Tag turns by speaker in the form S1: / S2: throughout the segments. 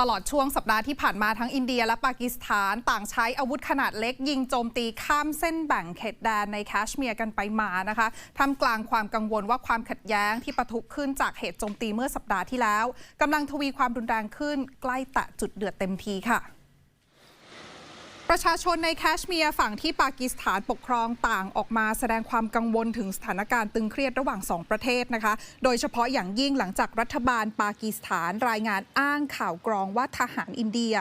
S1: ตลอดช่วงสัปดาห์ที่ผ่านมาทั้งอินเดียและปากีสถาน ต่างใช้อาวุธขนาดเล็ก ยิงโจมตีข้ามเส้นแบ่งเขตแดนในแคชเมียร์กันไปมานะคะทำกลางความกังวลว่าความขัดแย้งที่ปะทุขึ้นจากเหตุโจมตีเมื่อสัปดาห์ที่แล้วกำลังทวีความรุนแรงขึ้นใกล้แตะจุดเดือดเต็มทีค่ะ ประชาชนในแคชเมียร์ฝั่งที่ปากีสถานปกครองต่างออกมาแสดงความกังวลถึงสถานการณ์ตึงเครียดระหว่าง 2 ประเทศนะคะ โดยเฉพาะอย่างยิ่งหลังจากรัฐบาลปากีสถานรายงานอ้างข่าวกรองว่าทหารอินเดีย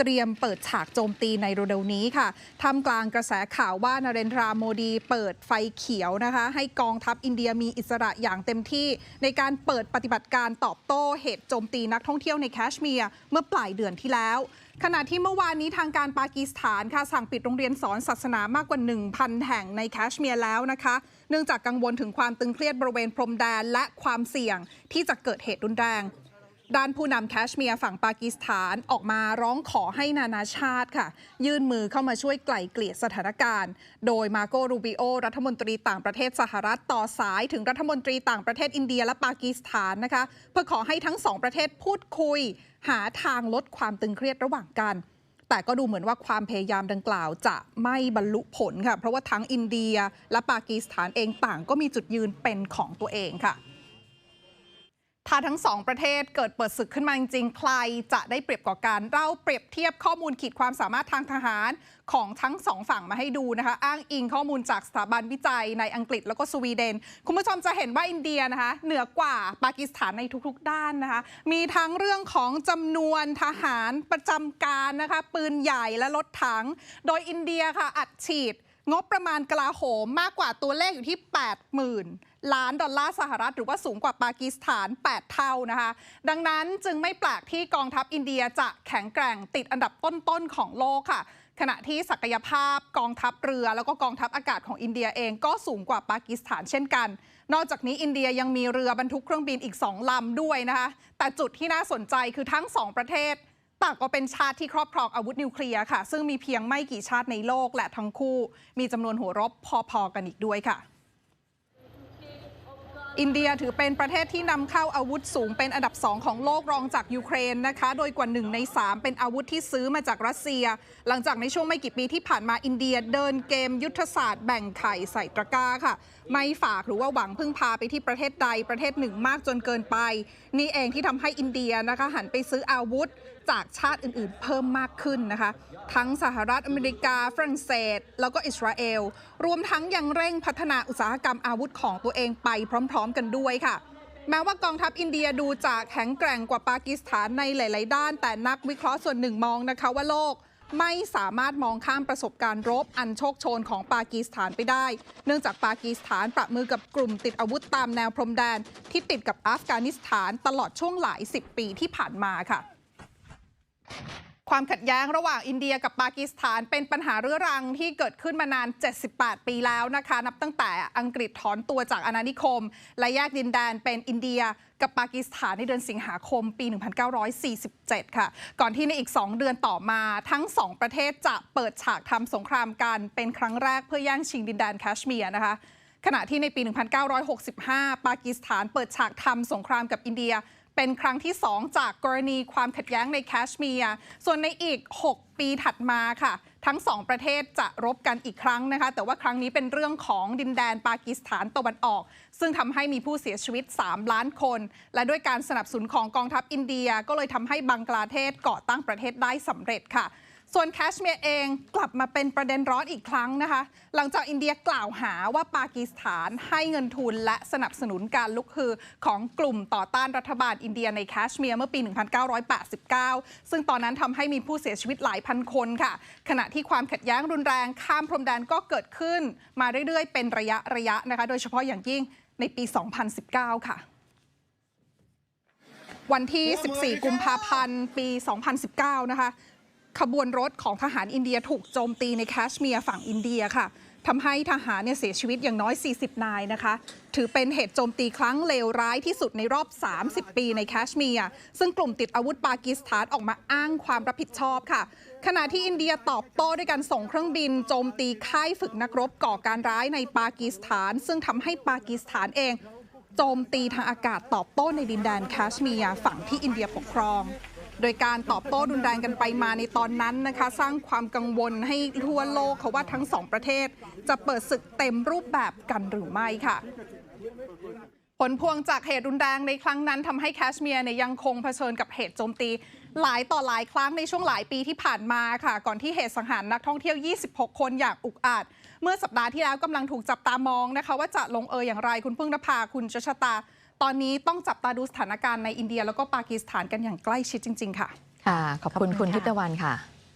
S1: เตรียมเปิดฉากโจมตีในเร็วๆนี้ค่ะทำกลางกระแสข่าวว่านเรนทราโมดีเปิดไฟเขียวนะคะ ให้กองทัพอินเดียมีอิสระอย่างเต็มที่ ในการเปิดปฏิบัติการตอบโต้เหตุโจมตีนักท่องเที่ยวในแคชเมียร์เมื่อปลายเดือนที่แล้วขณะที่เมื่อวานนี้ทางการปากีสถานค่ะสั่งปิดโรงเรียนสอนศาสนามากกว่า 1,000 แห่งในแคชเมียร์แล้วนะคะ เนื่องจากกังวลถึงความตึงเครียดบริเวณพรมแดนและความเสี่ยงที่จะเกิดเหตุรุนแรง ด้านผู้นำแคชเมียร์ฝั่งปากีสถานออกมาร้องขอให้นานาชาติค่ะ ยื่นมือเข้ามาช่วยไกล่เกลี่ยสถานการณ์ โดยมาโกรูบิโอ รัฐมนตรีต่างประเทศสหรัฐต่อสายถึงรัฐมนตรีต่างประเทศอินเดียและปากีสถานนะคะ เพื่อขอให้ทั้งสองประเทศพูดคุย หาทางลดความตึงเครียดระหว่างกันแต่ก็ดูเหมือนว่าความพยายามดังกล่าวจะไม่บรรลุผลค่ะ เพราะว่าทั้งอินเดียและปากีสถานเองต่างก็มีจุดยืนเป็นของตัวเองค่ะ ถ้าทั้งสองประเทศเกิดเปิดศึกขึ้นมาจริงๆ ใครจะได้เปรียบกว่ากัน เราเปรียบเทียบข้อมูลขีดความสามารถทางทหารของทั้งสองฝั่งมาให้ดูนะคะ อ้างอิงข้อมูลจากสถาบันวิจัยในอังกฤษแล้วก็สวีเดน คุณผู้ชมจะเห็นว่าอินเดียนะคะ เหนือกว่าปากีสถานในทุกๆ ด้านนะคะ มีทั้งเรื่องของจำนวนทหารประจำการนะคะ ปืนใหญ่และรถถัง โดยอินเดียค่ะอัดฉีด งบประมาณกลาโหมมากกว่าตัวเลขอยู่ที่ 80,000 ล้านดอลลาร์สหรัฐ หรือว่าสูงกว่าปากีสถาน 8 เท่านะคะ ดังนั้นจึงไม่แปลกที่กองทัพอินเดียจะแข็งแกร่งติดอันดับต้น ๆ ของโลกค่ะ ขณะที่ศักยภาพกองทัพเรือ แล้วก็กองทัพอากาศของอินเดียเองก็สูงกว่าปากีสถานเช่นกัน นอกจากนี้อินเดียยังมีเรือบรรทุกเครื่องบินอีก2ลำด้วยนะคะแต่จุดที่น่าสนใจคือทั้ง2ประเทศ ต่างก็เป็นชาติที่ครอบครองอาวุธนิวเคลียร์ค่ะ ซึ่งมีเพียงไม่กี่ชาติในโลกและทั้งคู่ มีจำนวนหัวรบพอๆกันอีกด้วยค่ะ อินเดียถือเป็นประเทศที่นำเข้าอาวุธสูงเป็นอันดับ2ของโลกรองจากยูเครนนะคะ โดยกว่า1ใน 3 เป็นอาวุธที่ซื้อมาจากรัสเซีย หลังจากในช่วงไม่กี่ปีที่ผ่านมาอินเดียเดินเกมยุทธศาสตร์แบ่งไข่ใส่ตะกร้าค่ะ ไม่ฝากหรือว่าหวังพึ่งพาไปที่ประเทศใดประเทศหนึ่งมากจนเกินไป นี่เองที่ทำให้อินเดียนะคะหันไปซื้ออาวุธจากชาติอื่นๆ เพิ่มมากขึ้นนะคะ ทั้งสหรัฐอเมริกา ฝรั่งเศส แล้วก็อิสราเอล รวมทั้งยังเร่งพัฒนาอุตสาหกรรมอาวุธของตัวเองไปพร้อม ๆ กันด้วยค่ะ แม้ว่ากองทัพอินเดียดูจะแข็งแกร่งกว่าปากีสถานในหลาย ๆ ด้าน แต่นักวิเคราะห์ส่วนหนึ่งมองนะคะว่าโลกไม่สามารถมองข้ามประสบการณ์รบอันโชคโชนของปากีสถานไปได้ เนื่องจากปากีสถานประมือกับกลุ่มติดอาวุธตามแนวพรมแดน ที่ติดกับอัฟกานิสถานตลอดช่วงหลายสิบปีที่ผ่านมาค่ะ ความขัดแย้งระหว่างอินเดียกับปากีสถานเป็นปัญหาเรื้อรังที่เกิดขึ้นมานาน 78 ปีแล้วนะคะ นับตั้งแต่อังกฤษถอนตัวจากอาณานิคม และแยกดินแดนเป็นอินเดียกับปากีสถานในเดือนสิงหาคมปี 1947 ค่ะ ก่อนที่ในอีก 2 เดือนต่อมาทั้ง 2 ประเทศจะเปิดฉากทำสงครามกันเป็นครั้งแรกเพื่อแย่งชิงดินแดนแคชเมียร์นะคะขณะที่ในปี 1965 ปากีสถานเปิดฉากทำสงครามกับอินเดีย เป็นครั้งที่ 2 จากกรณีความขัดแย้งในแคชเมียร์ส่วนในอีก 6 ปีถัดมาค่ะ ทั้ง2ประเทศจะรบกันอีกครั้งนะคะ แต่ว่าครั้งนี้เป็นเรื่องของดินแดนปากีสถานตะวันออก ซึ่งทำให้มีผู้เสียชีวิต 3 ล้านคน และด้วยการสนับสนุนของกองทัพอินเดีย ก็เลยทำให้บังกลาเทศก่อตั้งประเทศได้สำเร็จค่ะ ส่วนแคชเมียร์เองกลับมาเป็นประเด็นร้อนอีกครั้งนะคะ หลังจากอินเดียกล่าวหาว่าปากีสถานให้เงินทุนและสนับสนุนการลุกฮือของกลุ่มต่อต้านรัฐบาลอินเดียในแคชเมียร์เมื่อปี 1989 ซึ่งตอนนั้นทำให้มีผู้เสียชีวิตหลายพันคนค่ะ ขณะที่ความขัดแย้งรุนแรงข้ามพรมแดนก็เกิดขึ้น มาเรื่อยๆ เป็นระยะระยะนะคะ โดยเฉพาะอย่างยิ่งในปี 2019 ค่ะวันที่ 14 กุมภาพันธ์ ปี 2019 นะคะ ขบวนรถของทหารอินเดียถูกโจมตีในแคชเมียร์ฝั่งอินเดียค่ะทำให้ทหารเนี่ยเสียชีวิตอย่างน้อย 40 นายนะคะ ถือเป็นเหตุโจมตีครั้งเลวร้ายที่สุดในรอบ 30 ปีในแคชเมียร์ ซึ่งกลุ่มติดอาวุธปากีสถานออกมาอ้างความรับผิดชอบค่ะ ขณะที่อินเดียตอบโต้ด้วยการส่งเครื่องบินโจมตีค่ายฝึกนักรบก่อการร้ายในปากีสถาน ซึ่งทำให้ปากีสถานเอง โจมตีทางอากาศตอบโต้ในดินแดนแคชเมียร์ฝั่งที่อินเดียปกครอง โดยการตอบโต้รุนแรงกันไปมาในตอนนั้นนะคะ สร้างความกังวลให้ทั่วโลกเขาว่าทั้งสองประเทศ จะเปิดศึกเต็มรูปแบบกันหรือไม่ค่ะผลพวงจากเหตุรุนแรงในครั้งนั้นทำให้แคชเมียร์เนี่ยยังคงเผชิญกับเหตุโจมตี หลายต่อหลายครั้งในช่วงหลายปีที่ผ่านมาค่ะ ก่อนที่เหตุสังหารนักท่องเที่ยว 26 คนอย่างอุกอาจ เมื่อสัปดาห์ที่แล้วกำลังถูกจับตามองนะคะ ว่าจะลงเอยอย่างไรคุณพึ่งนภาคุณจชตา ตอนนี้ต้องจับตาดูสถานการณ์ในอินเดียแล้วก็ปากีสถานกันอย่างใกล้ชิดจริง ๆ ค่ะ
S2: ค่ะ ขอบคุณ
S3: ขอบคุ
S2: คุณ
S3: ณ
S2: ทิพ
S3: ค่ะ
S2: ย์ตะวันค่ะ